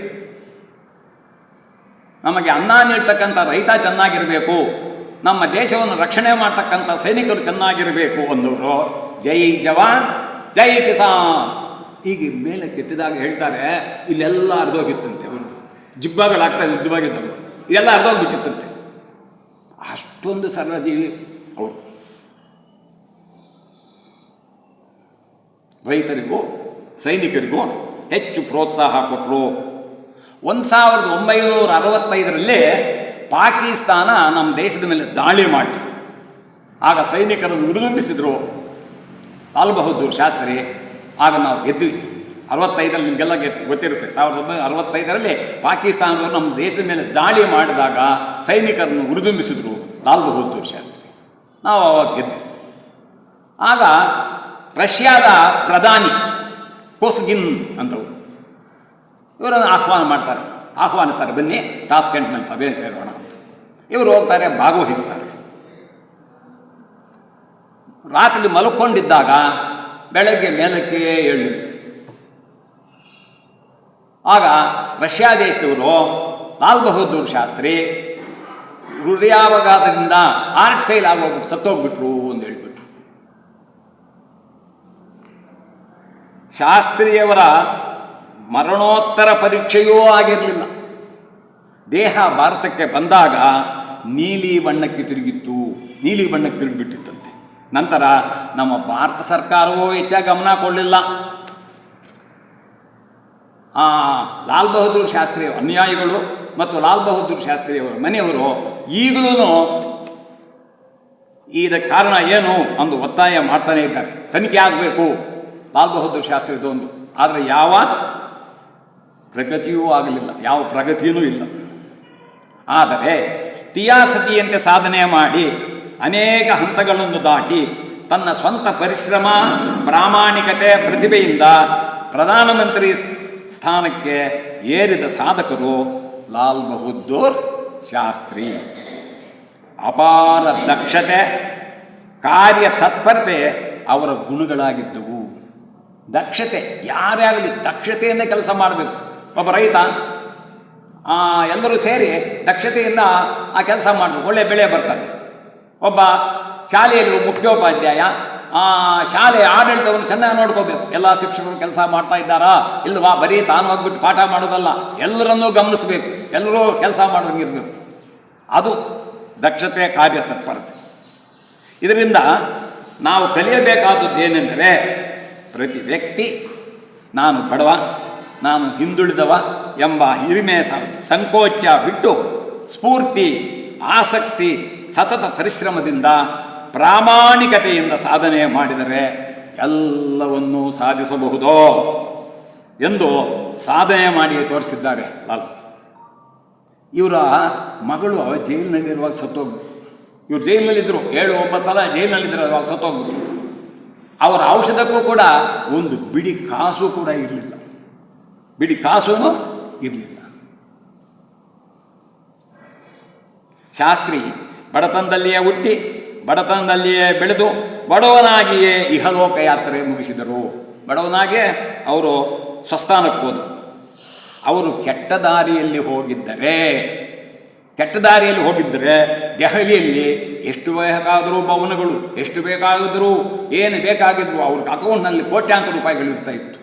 ನಮಗೆ ಅನ್ನ ನೀಡ್ತಕ್ಕಂಥ ರೈತ ಚೆನ್ನಾಗಿರಬೇಕು, ನಮ್ಮ ದೇಶವನ್ನು ರಕ್ಷಣೆ ಮಾಡ್ತಕ್ಕಂಥ ಸೈನಿಕರು ಚೆನ್ನಾಗಿರಬೇಕು ಅಂದವರು ಜೈ ಜವಾನ್. ಜೈ ಕಿಸಾನ್. ಹೀಗೆ ಮೇಲೆ ಕೆತ್ತಿದಾಗ ಹೇಳ್ತಾರೆ, ಇಲ್ಲೆಲ್ಲ ಅರ್ಧೋಗಿತ್ತಂತೆ ಒಂದು. ಜಿಬ್ಬಗಳಾಗ್ತಾ ಯುದ್ಧವಾಗಿದ್ದವು. ಇದೆಲ್ಲ ಅರ್ಧೋಗ್ಬಿಟ್ಟಿತ್ತಂತೆ ಅಷ್ಟೊಂದು ಸರಳ ಜೀವಿ ಅವರು. ರೈತರಿಗೂ, ಸೈನಿಕರಿಗೂ ಹೆಚ್ಚು ಪ್ರೋತ್ಸಾಹ ಕೊಟ್ಟರು ಒಂದು ಸಾವಿರದ ಒಂಬೈನೂರ ಅರವತ್ತೈದರಲ್ಲಿ ಪಾಕಿಸ್ತಾನ ನಮ್ಮ ದೇಶದ ಮೇಲೆ ದಾಳಿ ಮಾಡಿತು. ಆಗ ಸೈನಿಕರನ್ನು ಉರುದುಂಬಿಸಿದ್ರು ಲಾಲ್ ಬಹದ್ದೂರ್ ಶಾಸ್ತ್ರಿ, ಆಗ ನಾವು ಗೆದ್ವಿ. ಅರವತ್ತೈದರಲ್ಲಿ ನಿಮಗೆಲ್ಲ ಗೆದ್ದು ಗೊತ್ತಿರುತ್ತೆ. ಸಾವಿರದ ಒಂಬೈನೂರ ಅರವತ್ತೈದರಲ್ಲಿ ಪಾಕಿಸ್ತಾನದವರು ನಮ್ಮ ದೇಶದ ಮೇಲೆ ದಾಳಿ ಮಾಡಿದಾಗ ಸೈನಿಕರನ್ನು ಹುರಿದುಂಬಿಸಿದ್ರು ಲಾಲ್ ಬಹದ್ದೂರ್ ಶಾಸ್ತ್ರಿ. ನಾವು ಅವಾಗ ಗೆದ್ವಿ. ಆಗ ರಷ್ಯಾದ ಪ್ರಧಾನಿ ಕೋಸ್ಗಿನ್ ಅಂತವರು. ಇವರನ್ನು ಆಹ್ವಾನ ಮಾಡ್ತಾರೆ. ಆಹ್ವಾನಿಸ್ತಾರೆ, ಬನ್ನಿ ತಾಸ್ಕೆಂಟ್ನಲ್ಲಿ ಸಭೆ ಸೇರೋಣ ಅಂತ. ಇವರು ಹೋಗ್ತಾರೆ, ಭಾಗವಹಿಸ್ತಾರೆ. ರಾತ್ರಿ ಮಲ್ಕೊಂಡಿದ್ದಾಗ ಬೆಳಗ್ಗೆ ಮೇಲಕ್ಕೆ ಹೇಳಿದರು ಆಗ ರಷ್ಯಾ ದೇಶದವರು ಲಾಲ್ ಬಹದ್ದೂರ್ ಶಾಸ್ತ್ರಿ ಹೃದಯಾವಘಾತದಿಂದ ಆರ್ಟ್ ಫೇಲ್ ಆಗೋಗ್ಬಿಟ್ಟು ಸತ್ತೋಗ್ಬಿಟ್ರು ಅಂತ ಹೇಳಿಬಿಟ್ರು. ಶಾಸ್ತ್ರಿಯವರ ಮರಣೋತ್ತರ ಪರೀಕ್ಷೆಯೂ ಆಗಿರಲಿಲ್ಲ. ದೇಹ ಭಾರತಕ್ಕೆ ಬಂದಾಗ ನೀಲಿ ಬಣ್ಣಕ್ಕೆ ತಿರುಗಿತ್ತು, ನೀಲಿ ಬಣ್ಣಕ್ಕೆ ತಿರುಗಿಬಿಟ್ಟಿತ್ತಂತೆ ನಂತರ ನಮ್ಮ ಭಾರತ ಸರ್ಕಾರವೂ ಹೆಚ್ಚಾಗಿ ಗಮನ ಕೊಡಲಿಲ್ಲ. ಆ, ಲಾಲ್ ಬಹದ್ದೂರ್ ಶಾಸ್ತ್ರಿ ಅನುಯಾಯಿಗಳು ಮತ್ತು ಲಾಲ್ ಬಹದ್ದೂರ್ ಶಾಸ್ತ್ರಿಯವರ ಮನೆಯವರು ಈಗಲೂ ಇದಕ್ಕೆ ಕಾರಣ ಏನು ಅಂದು ಒತ್ತಾಯ ಮಾಡ್ತಾನೆ ಇದ್ದಾರೆ. ತನಿಖೆ ಆಗಬೇಕು. ಲಾಲ್ ಬಹದ್ದೂರ್ ಶಾಸ್ತ್ರಿದು ಒಂದು. ಆದರೆ ಯಾವ ಪ್ರಗತಿಯೂ ಆಗಲಿಲ್ಲ. ಯಾವ ಪ್ರಗತಿಯೂ ಇಲ್ಲ. ಆದರೆ, ತಿಯಾಸತಿಯಂತೆ ಸಾಧನೆ ಮಾಡಿ ಅನೇಕ ಹಂತಗಳನ್ನು ದಾಟಿ ತನ್ನ ಸ್ವಂತ ಪರಿಶ್ರಮ, ಪ್ರಾಮಾಣಿಕತೆ, ಪ್ರತಿಭೆಯಿಂದ ಪ್ರಧಾನಮಂತ್ರಿ ಸ್ಥಾನಕ್ಕೆ ಏರಿದ ಸಾಧಕರು ಲಾಲ್ ಬಹದ್ದೂರ್ ಶಾಸ್ತ್ರಿ. ಅಪಾರ ದಕ್ಷತೆ, ಕಾರ್ಯ ತತ್ಪರತೆ ಅವರ ಗುಣಗಳಾಗಿದ್ದವು. ದಕ್ಷತೆ, ಯಾರೇ ಆಗಲಿ ದಕ್ಷತೆಯಿಂದ ಕೆಲಸ ಮಾಡಬೇಕು. ಒಬ್ಬ ರೈತ ಎಲ್ಲರೂ ಸೇರಿ ದಕ್ಷತೆಯಿಂದ ಆ ಕೆಲಸ ಮಾಡಬೇಕು. ಒಳ್ಳೆ ಬೆಳೆ ಬರ್ತದೆ. ಒಬ್ಬ ಶಾಲೆಯಲ್ಲಿ ಮುಖ್ಯೋಪಾಧ್ಯಾಯ, ಆ ಶಾಲೆಯ ಆಡಳಿತವನ್ನು ಚೆನ್ನಾಗಿ ನೋಡ್ಕೋಬೇಕು. ಎಲ್ಲ ಶಿಕ್ಷಕರು ಕೆಲಸ ಮಾಡ್ತಾ ಇದ್ದಾರಾ? ಇಲ್ವಾ? ಬರೀ ತಾನು ಹೋಗ್ಬಿಟ್ಟು ಪಾಠ ಮಾಡೋದಲ್ಲ. ಎಲ್ಲರನ್ನೂ ಗಮನಿಸಬೇಕು. ಎಲ್ಲರೂ ಕೆಲಸ ಮಾಡೋಂಗಿರ್ಬೇಕು ಅದು ದಕ್ಷತೆ ಕಾರ್ಯ ತತ್ಪರತೆ. ಇದರಿಂದ ನಾವು ಕಲಿಯಬೇಕಾದದ್ದು ಏನೆಂದರೆ, ಪ್ರತಿ ವ್ಯಕ್ತಿ ನಾನು ಬಡವ, ನಾನು ಹಿಂದುಳಿದವ ಎಂಬ ಹಿರಿಮೆ ಸಂಕೋಚ ಬಿಟ್ಟು ಸ್ಫೂರ್ತಿ, ಆಸಕ್ತಿ ಸತತ ಪರಿಶ್ರಮದಿಂದ ಪ್ರಾಮಾಣಿಕತೆಯಿಂದ ಸಾಧನೆ ಮಾಡಿದರೆ ಎಲ್ಲವನ್ನೂ ಸಾಧಿಸಬಹುದು ಎಂದು ಸಾಧನೆ ಮಾಡಿ ತೋರಿಸಿದ್ದಾರೆ ಲಾಲ್. ಇವರ ಮಗಳು ಜೈಲಿನಲ್ಲಿರುವಾಗ ಸತ್ತೋಗ್ಬಿಟ್ರು ಇವರು ಜೈಲಿನಲ್ಲಿದ್ದರು ಏಳು, ಒಂಬತ್ತು ಸಲ ಜೈಲಿನಲ್ಲಿದ್ದರು ಅವಾಗ ಸತ್ತೋಗ್ಬಿಟ್ರು ಅವರ ಔಷಧಕ್ಕೂ ಕೂಡ ಒಂದು ಬಿಡಿ ಕಾಸು ಕೂಡ ಇರಲಿಲ್ಲ. ಬಿಡಿ ಕಾಸೂ ಇರಲಿಲ್ಲ. ಶಾಸ್ತ್ರಿ ಬಡತನದಲ್ಲಿಯೇ ಹುಟ್ಟಿ, ಬಡತನದಲ್ಲಿಯೇ ಬೆಳೆದು ಬಡವನಾಗಿಯೇ ಇಹಲೋಕ ಯಾತ್ರೆ ಮುಗಿಸಿದರು. ಬಡವನಾಗೆ ಅವರು ಸ್ವಸ್ಥಾನಕ್ಕೆ ಹೋದರು. ಅವರು ಕೆಟ್ಟ ದಾರಿಯಲ್ಲಿ ಹೋಗಿದ್ದರೆ, ಕೆಟ್ಟ ದಾರಿಯಲ್ಲಿ ಹೋಗಿದ್ದರೆ ದೆಹಲಿಯಲ್ಲಿ ಎಷ್ಟು ಬೇಕಾದರೂ ಭವನಗಳು ಎಷ್ಟು ಬೇಕಾದರೂ ಏನು ಬೇಕಾಗಿದ್ರು ಅವ್ರಿಗೆ ಅಕೌಂಟ್ನಲ್ಲಿ ಕೋಟ್ಯಾಂತರ ರೂಪಾಯಿಗಳು ಇರ್ತಾ ಇತ್ತು.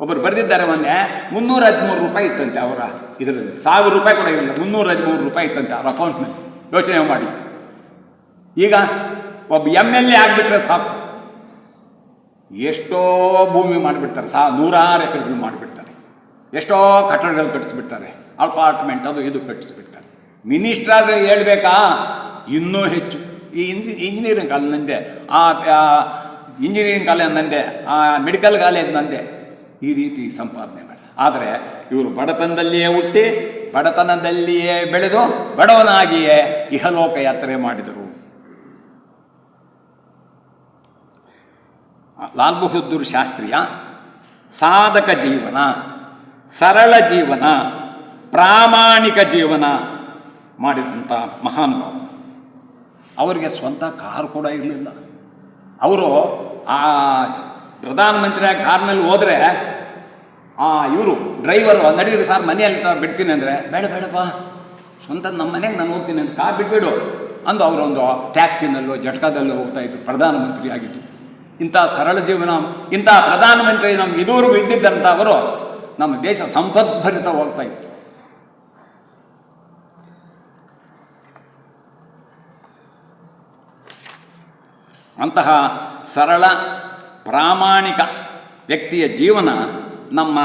ಒಬ್ಬರು ಬರೆದಿದ್ದಾರೆ ಮೊನ್ನೆ, ಮುನ್ನೂರ ಹದಿಮೂರು ರೂಪಾಯಿ ಇತ್ತಂತೆ ಅವರ ಇದರಲ್ಲಿ. ಸಾವಿರ ರೂಪಾಯಿ ಕೂಡ ಇಲ್ಲ ಮುನ್ನೂರ ಹದಿಮೂರು ರೂಪಾಯಿ ಇತ್ತಂತೆ ಅವರ ಅಕೌಂಟ್ನಲ್ಲಿ. ಯೋಚನೆ ಮಾಡಿ. ಈಗ ಒಬ್ಬ ಎಂ ಎಲ್ ಎ ಆಗಿಬಿಟ್ರೆ ಸಾಕು. ಎಷ್ಟೋ ಭೂಮಿ ಮಾಡಿಬಿಡ್ತಾರೆ, ಸಾ ನೂರಾರು ಎಕರೆ ಭೂಮಿ ಮಾಡಿಬಿಡ್ತಾರೆ. ಎಷ್ಟೋ ಕಟ್ಟಡಗಳು ಕಟ್ಟಿಸ್ಬಿಡ್ತಾರೆ ಅಪಾರ್ಟ್ಮೆಂಟ್ ಅದು ಇದು ಕಟ್ಟಿಸ್ಬಿಡ್ತಾರೆ ಮಿನಿಸ್ಟರ್ ಆದರೆ ಹೇಳ್ಬೇಕಾ? ಇನ್ನೂ ಹೆಚ್ಚು. ಈ ಇಂಜಿ, ಇಂಜಿನಿಯರಿಂಗ್ ಕಾಲೇಜ್ ನಂದೆ ಆ, ಇಂಜಿನಿಯರಿಂಗ್ ಕಾಲೇಜ್ ನಂದೆ, ಆ, ಮೆಡಿಕಲ್ ಕಾಲೇಜ್ ನಂದೆ, ಈ ರೀತಿ ಸಂಪಾದನೆ ಮಾಡಿ. ಆದರೆ ಇವರು ಬಡತನದಲ್ಲಿಯೇ ಹುಟ್ಟಿ ಬಡತನದಲ್ಲಿಯೇ ಬೆಳೆದು ಬಡವನಾಗಿಯೇ ಇಹಲೋಕ ಯಾತ್ರೆ ಮಾಡಿದರು ಲಾಲ್ ಬಹದ್ದೂರ್ ಶಾಸ್ತ್ರಿಯ ಸಾಧಕ ಜೀವನ, ಸರಳ ಜೀವನ, ಪ್ರಾಮಾಣಿಕ ಜೀವನ ಮಾಡಿದಂಥ ಮಹಾನುಭಾವ ಅವರಿಗೆ ಸ್ವಂತ ಕಾರ್ ಕೂಡ ಇರಲಿಲ್ಲ. ಅವರು ಆ ಪ್ರಧಾನಮಂತ್ರಿಯ ಕಾರ್ನಲ್ಲಿ ಹೋದರೆ ಆ, ಇವರು ಡ್ರೈವರು ನಡೀರಿ ಸರ್, ಮನೆಯಲ್ಲಿ ಬಿಡ್ತೀನಿ ಅಂದರೆ, ಬೇಡ ಬೇಡಪ್ಪ ಸ್ವಂತ ನಮ್ಮ ಮನೆಗೆ ನಾನು ಹೋಗ್ತೀನಿ ಅಂತ ಕಾರ್ ಬಿಟ್ಬಿಡು. ಅಂದು ಅವರೊಂದು ಟ್ಯಾಕ್ಸಿನಲ್ಲೋ, ಜಟ್ಕಾದಲ್ಲೋ ಹೋಗ್ತಾ ಇದ್ರು, ಪ್ರಧಾನಮಂತ್ರಿ ಆಗಿದ್ದು. ಇಂಥ ಸರಳ ಜೀವನ, ಇಂಥ ಪ್ರಧಾನಮಂತ್ರಿ ನಮ್ಗೆ ಇದುವರೆಗೂ ಇದ್ದಿದ್ದಂಥ ಅವರು ನಮ್ಮ ದೇಶ ಸಂಪದ್ಭರಿತ ಹೋಗ್ತಾ ಇತ್ತು ಅಂತಹ ಸರಳ, ಪ್ರಾಮಾಣಿಕ ವ್ಯಕ್ತಿಯ ಜೀವನ ನಮ್ಮ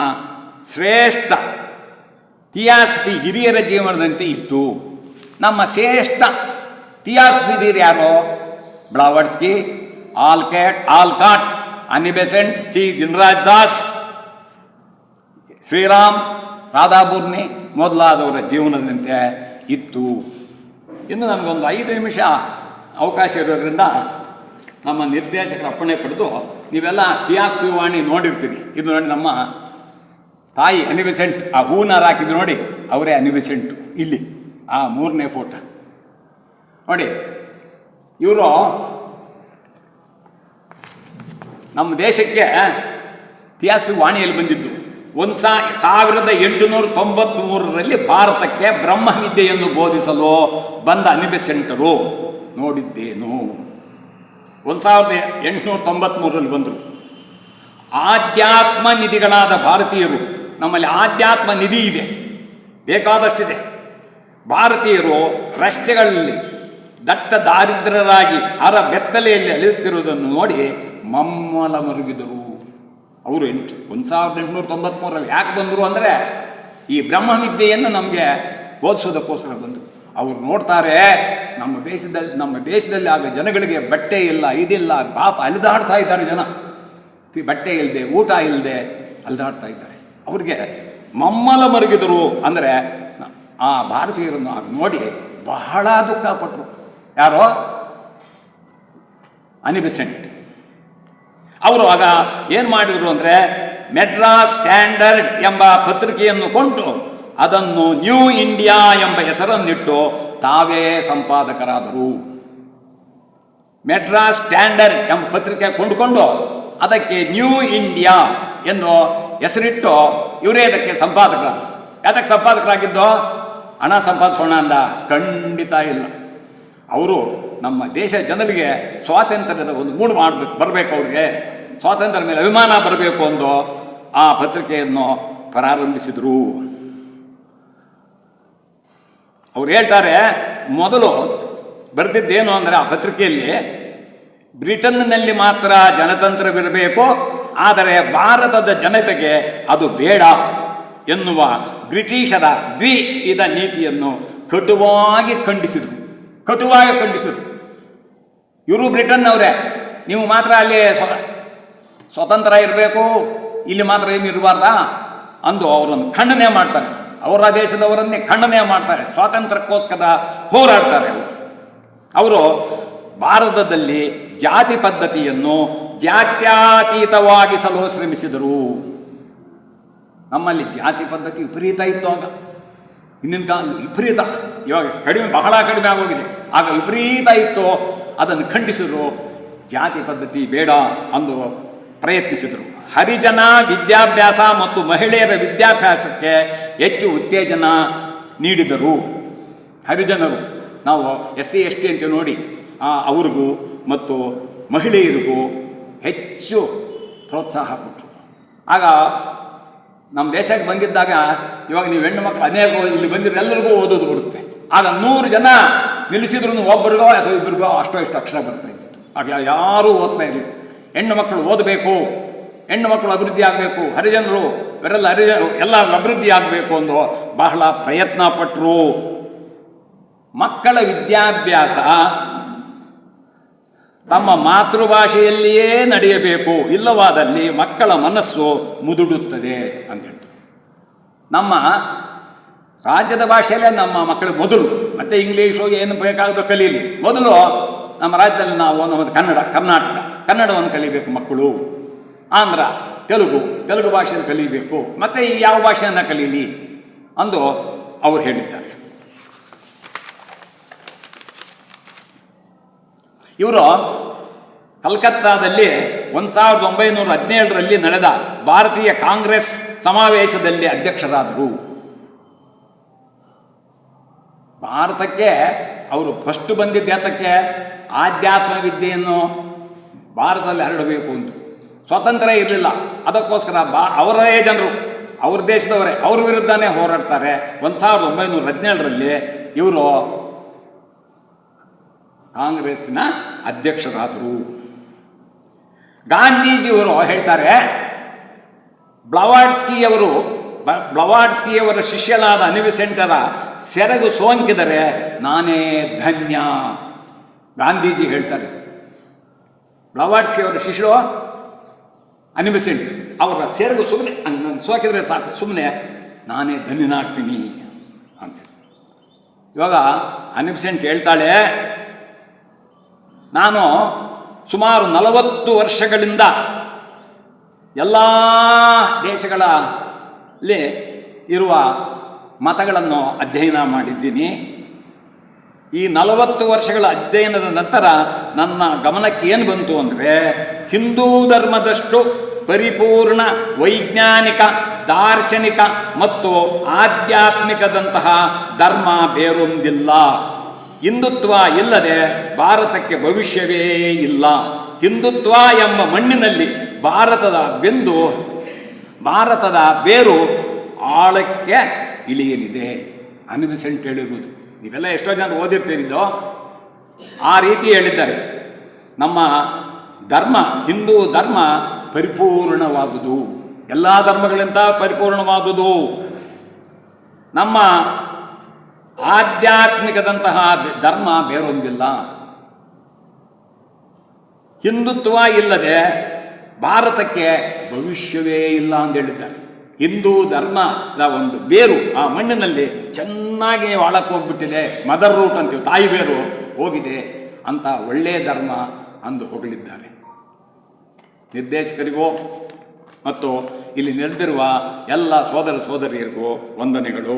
ಶ್ರೇಷ್ಠ ತಿಯಾಸ್ಫಿ ಹಿರಿಯರ ಜೀವನದಂತೆ ಇತ್ತು ನಮ್ಮ ಶ್ರೇಷ್ಠ ತಿಯಾಸ್ಫಿದಿರು ಯಾರೋ? Blavatsky, Olcott, Olcott, Annie Besant, C. Dinaraj Das, Shriram, Radha Burnier ಮೊದಲಾದವರ ಜೀವನದಂತೆ ಇತ್ತು. ಇನ್ನು ನಮಗೊಂದು ಐದು ನಿಮಿಷ ಅವಕಾಶ ಇರೋದ್ರಿಂದ ನಮ್ಮ ನಿರ್ದೇಶಕರ ಅಪ್ಪಣೆ ಪಡೆದು ನೀವೆಲ್ಲ ಟಿಯಾಸ್ಪಿ ವಾಣಿ ನೋಡಿರ್ತೀರಿ. ಇದು ನೋಡಿ ನಮ್ಮ ತಾಯಿ ಅನಿಬೆಸೆಂಟ್ ಆ ಹೂನಾರ ಹಾಕಿದ್ದು ನೋಡಿ, ಅವರೇ ಅನಿಬಿಸೆಂಟ್ ಇಲ್ಲಿ, ಆ ಮೂರನೇ ಫೋಟೋ. ನೋಡಿ, ಇವರು ನಮ್ಮ ದೇಶಕ್ಕೆ ಟಿಯಾಸ್ಪಿ ವಾಣಿಯಲ್ಲಿ ಬಂದಿದ್ದು. ಒಂದು ಸಾ, ಸಾವಿರದ ಎಂಟುನೂರ ತೊಂಬತ್ತ್ಮೂರರಲ್ಲಿ ಭಾರತಕ್ಕೆ ಬ್ರಹ್ಮವಿದ್ಯೆಯನ್ನು ಬೋಧಿಸಲು ಬಂದ ಅನಿಬೆಸೆಂಟರು ನೋಡಿದ್ದೇನು? ಒಂದು ಸಾವಿರದ ಎಂಟುನೂರ ತೊಂಬತ್ತ್ಮೂರರಲ್ಲಿ ಬಂದರು. ಆಧ್ಯಾತ್ಮ ನಿಧಿಗಳಾದ ಭಾರತೀಯರು, ನಮ್ಮಲ್ಲಿ ಆಧ್ಯಾತ್ಮ ನಿಧಿ ಇದೆ, ಬೇಕಾದಷ್ಟಿದೆ. ಭಾರತೀಯರು ರಸ್ತೆಗಳಲ್ಲಿ ದಟ್ಟ ದಾರಿದ್ರ್ಯರಾಗಿ ಅರ ಬೆತ್ತಲೆಯಲ್ಲಿ ಅಲಿಯುತ್ತಿರುವುದನ್ನು ನೋಡಿ ಮಮ್ಮಲ ಮರುಗಿದರು. ಅವರು ಎಂಟು, ಒಂದು ಸಾವಿರದ ಎಂಟುನೂರ ತೊಂಬತ್ತ್ಮೂರರಲ್ಲಿ ಯಾಕೆ ಬಂದರು ಅಂದರೆ ಈ ಬ್ರಹ್ಮವಿದ್ಯೆಯನ್ನು ನಮಗೆ ಬೋಧಿಸೋದಕ್ಕೋಸ್ಕರ ಬಂದರು. ಅವ್ರು ನೋಡ್ತಾರೆ, ನಮ್ಮ ದೇಶದಲ್ಲಿ ನಮ್ಮ ದೇಶದಲ್ಲಿ ಆಗ ಜನಗಳಿಗೆ ಬಟ್ಟೆ ಇಲ್ಲ, ಇದಿಲ್ಲ, ಪಾಪ ಅಲಿದಾಡ್ತಾ ಇದ್ದಾರೆ ಜನ. ಬಟ್ಟೆ ಇಲ್ಲದೆ ಊಟ ಇಲ್ಲದೆ ಅಲಿದಾಡ್ತಾ ಇದ್ದಾರೆ. ಅವ್ರಿಗೆ ಮಮ್ಮಲ ಮರುಗಿದರು ಅಂದರೆ ಆ ಭಾರತೀಯರನ್ನು ಆಗ ನೋಡಿ ಬಹಳ ದುಃಖ ಪಟ್ಟರು ಯಾರೋ? ಅನಿಬಿಸೆಂಟ್ ಅವರು ಆಗ ಏನು ಮಾಡಿದರು ಅಂದರೆ, ಮೆಡ್ರಾಸ್ ಸ್ಟ್ಯಾಂಡರ್ಡ್ ಎಂಬ ಪತ್ರಿಕೆಯನ್ನು ಕೊಂಡು ಅದನ್ನು ನ್ಯೂ ಇಂಡಿಯಾ ಎಂಬ ಹೆಸರನ್ನಿಟ್ಟು ತಾವೇ ಸಂಪಾದಕರಾದರು. ಮೆಡ್ರಾಸ್ ಸ್ಟ್ಯಾಂಡರ್ಡ್ ಎಂಬ ಪತ್ರಿಕೆ ಕೊಂಡುಕೊಂಡು ಅದಕ್ಕೆ ನ್ಯೂ ಇಂಡಿಯಾ ಎಂದು ಹೆಸರಿಟ್ಟು ಇವರೇ ಅದಕ್ಕೆ ಸಂಪಾದಕರಾದರು. ಯಾತಕ್ಕೆ ಸಂಪಾದಕರಾಗಿದ್ದೋ? ಹಣ ಸಂಪಾದಿಸೋಣ ಅಂದ? ಖಂಡಿತ ಇಲ್ಲ. ಅವರು ನಮ್ಮ ದೇಶ ಜನರಿಗೆ ಸ್ವಾತಂತ್ರ್ಯದ ಒಂದು ಮೂಡು ಮಾಡಬೇಕು, ಬರಬೇಕು ಅವ್ರಿಗೆ. ಸ್ವಾತಂತ್ರ್ಯ ಮೇಲೆ ಅಭಿಮಾನ ಬರಬೇಕು ಎಂದು ಆ ಪತ್ರಿಕೆಯನ್ನು ಪ್ರಾರಂಭಿಸಿದರು. ಅವ್ರು ಹೇಳ್ತಾರೆ, ಮೊದಲು ಬರೆದಿದ್ದೇನು ಅಂದರೆ ಆ ಪತ್ರಿಕೆಯಲ್ಲಿ, ಬ್ರಿಟನ್ನಲ್ಲಿ ಮಾತ್ರ ಜನತಂತ್ರವಿರಬೇಕು, ಆದರೆ ಭಾರತದ ಜನತೆಗೆ ಅದು ಬೇಡ ಎನ್ನುವ ಬ್ರಿಟಿಷರ ದ್ವಿಇದ ನೀತಿಯನ್ನು ಕಟುವಾಗಿ ಖಂಡಿಸಿದರು. ಕಟುವಾಗಿ ಖಂಡಿಸಿದರು. ಇವರು ಬ್ರಿಟನ್ನವರೇ ನೀವು ಮಾತ್ರ ಅಲ್ಲಿ ಸ್ವ, ಸ್ವತಂತ್ರ ಇರಬೇಕು, ಇಲ್ಲಿ ಮಾತ್ರ ಏನು ಇರಬಾರ್ದಾ ಅಂದು ಅವರನ್ನು ಖಂಡನೆ ಮಾಡ್ತಾರೆ. ಅವರ ದೇಶದವರನ್ನೇ ಖಂಡನೆ ಮಾಡ್ತಾರೆ. ಸ್ವಾತಂತ್ರ್ಯಕ್ಕೋಸ್ಕರ ಹೋರಾಡ್ತಾರೆ ಅವರು. ಅವರು ಭಾರತದಲ್ಲಿ ಜಾತಿ ಪದ್ಧತಿಯನ್ನು ಜಾತ್ಯಾತೀತವಾಗಿಸಲು ಶ್ರಮಿಸಿದರು. ನಮ್ಮಲ್ಲಿ ಜಾತಿ ಪದ್ಧತಿ ವಿಪರೀತ ಇತ್ತು ಆಗ. ಹಿಂದಿನ ಕಾಲದಲ್ಲಿ ವಿಪರೀತ. ಇವಾಗ ಕಡಿಮೆ, ಬಹಳ ಕಡಿಮೆ ಆಗೋಗಿದೆ. ಆಗ ವಿಪರೀತ ಇತ್ತು. ಅದನ್ನು ಖಂಡಿಸಿದರು. ಜಾತಿ ಪದ್ಧತಿ ಬೇಡ ಅಂದು ಪ್ರಯತ್ನಿಸಿದರು. ಹರಿಜನ ವಿದ್ಯಾಭ್ಯಾಸ ಮತ್ತು ಮಹಿಳೆಯರ ವಿದ್ಯಾಭ್ಯಾಸಕ್ಕೆ ಹೆಚ್ಚು ಉತ್ತೇಜನ ನೀಡಿದರು. ಹರಿಜನರು, ನಾವು ಎಸ್ ಸಿ ಎಸ್ ಟಿ ಅಂತ ನೋಡಿ ಅವ್ರಿಗೂ ಮತ್ತು ಮಹಿಳೆಯರಿಗೂ ಹೆಚ್ಚು ಪ್ರೋತ್ಸಾಹ ಕೊಟ್ಟರು. ಆಗ ನಮ್ಮ ದೇಶಕ್ಕೆ ಬಂದಿದ್ದಾಗ ಇವಾಗ ನೀವು ಹೆಣ್ಣು ಮಕ್ಕಳು ಅನೇಕ ಇಲ್ಲಿ ಬಂದಿರೋ ಎಲ್ಲರಿಗೂ ಓದೋದು ಬಿಡುತ್ತೆ ಆಗ ನೂರು ಜನ ನಿಲ್ಲಿಸಿದ್ರು ಒಬ್ಬರಿಗೋ ಅಥವಾ ಇಬ್ಬರಿಗೋ ಅಷ್ಟೋ ಇಷ್ಟು ಅಕ್ಷರ ಬರ್ತಾ ಇತ್ತು. ಆಗ ಯಾರೂ ಓದ್ತಾ ಇರಲಿ ಹೆಣ್ಣು ಮಕ್ಕಳು ಓದಬೇಕು ಹೆಣ್ಣು ಮಕ್ಕಳು ಅಭಿವೃದ್ಧಿ ಆಗಬೇಕು, ಹರಿಜನರು ಇವರೆಲ್ಲ ಹರಿಜ ಎಲ್ಲ ಅಭಿವೃದ್ಧಿ ಆಗಬೇಕು ಅಂದು ಬಹಳ ಪ್ರಯತ್ನ ಪಟ್ಟರು ಮಕ್ಕಳ ವಿದ್ಯಾಭ್ಯಾಸ ತಮ್ಮ ಮಾತೃಭಾಷೆಯಲ್ಲಿಯೇ ನಡೆಯಬೇಕು, ಇಲ್ಲವಾದಲ್ಲಿ ಮಕ್ಕಳ ಮನಸ್ಸು ಮುದುಡುತ್ತದೆ ಅಂತ ಹೇಳ್ತಾರೆ. ನಮ್ಮ ರಾಜ್ಯದ ಭಾಷೆಯಲ್ಲೇ ನಮ್ಮ ಮಕ್ಕಳು ಮೊದಲು, ಮತ್ತೆ ಇಂಗ್ಲೀಷು ಏನು ಬೇಕಾದರೂ ಕಲೀಲಿ. ಮೊದಲು ನಮ್ಮ ರಾಜ್ಯದಲ್ಲಿ ನಾವು ನಮ್ಮದು ಕನ್ನಡ, ಕರ್ನಾಟಕ, ಕನ್ನಡವನ್ನು ಕಲಿಬೇಕು ಮಕ್ಕಳು. ಆಂಧ್ರ, ತೆಲುಗು ತೆಲುಗು ಭಾಷೆಯನ್ನು ಕಲಿಬೇಕು. ಮತ್ತೆ ಈ ಯಾವ ಭಾಷೆಯನ್ನು ಕಲೀಲಿ ಅಂದು ಅವರು ಹೇಳಿದ್ದಾರೆ. ಇವರು ಕಲ್ಕತ್ತಾದಲ್ಲಿ ಒಂದು ಸಾವಿರದ ಒಂಬೈನೂರ ಹದಿನೇಳರಲ್ಲಿ ನಡೆದ ಭಾರತೀಯ ಕಾಂಗ್ರೆಸ್ ಸಮಾವೇಶದಲ್ಲಿ ಅಧ್ಯಕ್ಷರಾದರು. ಭಾರತಕ್ಕೆ ಅವರು ಫಸ್ಟ್ ಬಂದಿದ್ದ ಯಾತಕ್ಕೆ? ಆಧ್ಯಾತ್ಮ ವಿದ್ಯೆಯನ್ನು ಭಾರತದಲ್ಲಿ ಹರಡಬೇಕು ಅಂತ ಸ್ವತಂತ್ರ ಇರಲಿಲ್ಲ. ಅದಕ್ಕೋಸ್ಕರ ಬಾ, ಅವರೇ ಜನರು. ಅವ್ರ ದೇಶದವರೇ. ಅವ್ರ ವಿರುದ್ಧನೇ ಹೋರಾಡ್ತಾರೆ. ಒಂದು ಸಾವಿರದ ಒಂಬೈನೂರ ಹದಿನೇಳರಲ್ಲಿ ಇವರು ಕಾಂಗ್ರೆಸ್ಸಿನ ಅಧ್ಯಕ್ಷರಾದರು. ಗಾಂಧೀಜಿಯವರು ಹೇಳ್ತಾರೆ, ಬ್ಲವಾಡ್ಸ್ಕಿಯವರು ಬ್ಲವಾಡ್ಸ್ಕಿಯವರ ಶಿಷ್ಯನಾದ ಅನಿವಿಸೆಂಟರ ಸೆರಗು ಸೋಂಕಿದರೆ ನಾನೇ ಧನ್ಯ. ಗಾಂಧೀಜಿ ಹೇಳ್ತಾರೆ. ಬ್ಲವಾಡ್ಸ್ಕಿಯವರ ಶಿಷ್ಯರು ಅನಿಬಿಸೆಂಟ್ ಅವರ ಸೆರಗು ಸುಮ್ಮನೆ ಸೋಕಿದ್ರೆ ಸಾಕು ಸುಮ್ಮನೆ ನಾನೇ ಧನ್ಯನಾಗ್ತೀನಿ ಅಂತ ಇವಾಗ ಅನಿಮಿಸೆಂಟ್ ಹೇಳ್ತಾಳೆ, ನಾನು ಸುಮಾರು ನಲವತ್ತು ವರ್ಷಗಳಿಂದ ಎಲ್ಲ ದೇಶಗಳಲ್ಲಿ ಇರುವ ಮತಗಳನ್ನು ಅಧ್ಯಯನ ಮಾಡಿದ್ದೀನಿ. ಈ ನಲವತ್ತು ವರ್ಷಗಳ ಅಧ್ಯಯನದ ನಂತರ ನನ್ನ ಗಮನಕ್ಕೆ ಏನು ಬಂತು ಅಂದರೆ ಹಿಂದೂ ಧರ್ಮದಷ್ಟು ಪರಿಪೂರ್ಣ ವೈಜ್ಞಾನಿಕ, ದಾರ್ಶನಿಕ ಮತ್ತು ಆಧ್ಯಾತ್ಮಿಕದಂತಹ ಧರ್ಮ ಬೇರೊಂದಿಲ್ಲ. ಹಿಂದುತ್ವ ಇಲ್ಲದೆ ಭಾರತಕ್ಕೆ ಭವಿಷ್ಯವೇ ಇಲ್ಲ. ಹಿಂದುತ್ವ ಎಂಬ ಮಣ್ಣಿನಲ್ಲಿ ಭಾರತದ ಬೆಂದು, ಭಾರತದ ಬೇರು ಆಳಕ್ಕೆ ಇಳಿಯಲಿದೆ. ಅನ್ಬಿಸೆಂಟ್ ಹೇಳಿರುವುದು. ನೀವೆಲ್ಲ ಎಷ್ಟೋ ಜನ ಓದಿರ್ತೀರಿದ್ದೋ? ಆ ರೀತಿ ಹೇಳಿದ್ದಾರೆ. ನಮ್ಮ ಧರ್ಮ, ಹಿಂದೂ ಧರ್ಮ ಪರಿಪೂರ್ಣವಾದುದು. ಎಲ್ಲ ಧರ್ಮಗಳಿಂದ ಪರಿಪೂರ್ಣವಾದುದು. ನಮ್ಮ ಆಧ್ಯಾತ್ಮಿಕದಂತಹ ಧರ್ಮ ಬೇರೊಂದಿಲ್ಲ. ಹಿಂದುತ್ವ ಇಲ್ಲದೆ ಭಾರತಕ್ಕೆ ಭವಿಷ್ಯವೇ ಇಲ್ಲ ಅಂತ ಹೇಳಿದ್ದಾರೆ. ಹಿಂದೂ ಧರ್ಮದ ಒಂದು ಬೇರು ಆ ಮಣ್ಣಿನಲ್ಲಿ ಚೆನ್ನಾಗಿ ಒಳಕ್ಕೆ ಹೋಗ್ಬಿಟ್ಟಿದೆ. ಮದರ್ ರೂಟ್ ಅಂತೀವಿ, ತಾಯಿ ಬೇರು ಹೋಗಿದೆ ಅಂತ ಒಳ್ಳೆಯ ಧರ್ಮ ಅಂದು ಹೊಗಳಿದ್ದಾರೆ. ನಿರ್ದೇಶಕರಿಗೂ ಮತ್ತು ಇಲ್ಲಿ ನೆರೆದಿರುವ ಎಲ್ಲ ಸೋದರ ಸೋದರಿಯರಿಗೂ ವಂದನೆಗಳು.